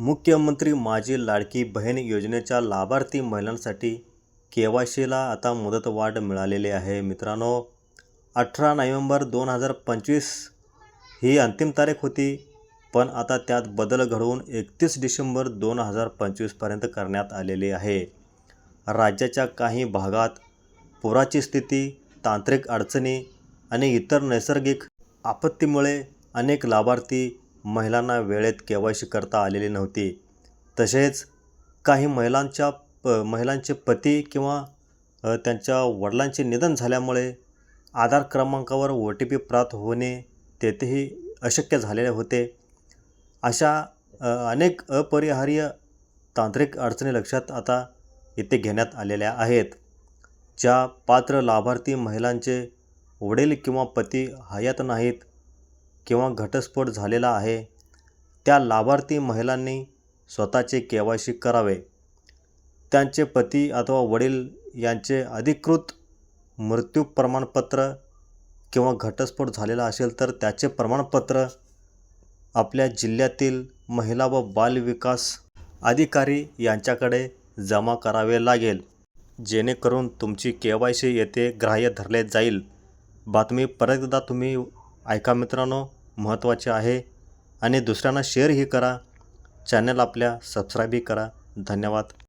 मुख्यमंत्री माझी लाडकी बहीण योजनेच्या लाभार्थी महिलांसाठी के वाय सीला आता मुदतवाढ मिळालेली आहे. मित्रांनो अठरा नोव्हेंबर दोन हजार पंचवीस ही अंतिम तारीख होती पण आता त्यात बदल घडवून एकतीस डिसेंबर दोन हजार पंचवीसपर्यंत करण्यात आलेली आहे. राज्याच्या काही भागात पुराची स्थिती तांत्रिक अडचणी आणि इतर नैसर्गिक आपत्तीमुळे अनेक लाभार्थी महिलांना वेळेत के वाय सी करता आलेली नव्हती. तसेच काही महिलांच्या प महिलांचे पती किंवा त्यांच्या वडिलांचे निधन झाल्यामुळे आधार क्रमांकावर ओ टी पी प्राप्त होणे तेथेही अशक्य झालेले होते. अशा अनेक अपरिहार्य तांत्रिक अडचणी लक्षात आता इथे घेण्यात आलेल्या आहेत. ज्या पात्र लाभार्थी महिलांचे वडील किंवा पती हयात नाहीत किंवा घटस्फोट झालेला आहे त्या लाभार्थी महिलांनी स्वतःचे के वाय सी करावे. त्यांचे पती अथवा वडील यांचे अधिकृत मृत्यू प्रमाणपत्र किंवा घटस्फोट झालेला असेल तर त्याचे प्रमाणपत्र आपल्या जिल्ह्यातील महिला व बालविकास अधिकारी यांच्याकडे जमा करावे लागेल. जेणेकरून तुमची के वाय सी येथे ग्राह्य धरले जाईल. बातमी परत एकदा तुम्ही ऐका मित्रांनो महत्त्वाचे आहे. आणि दुसऱ्यांना शेअरही करा. चॅनल आपल्या सबस्क्राईबही करा. धन्यवाद.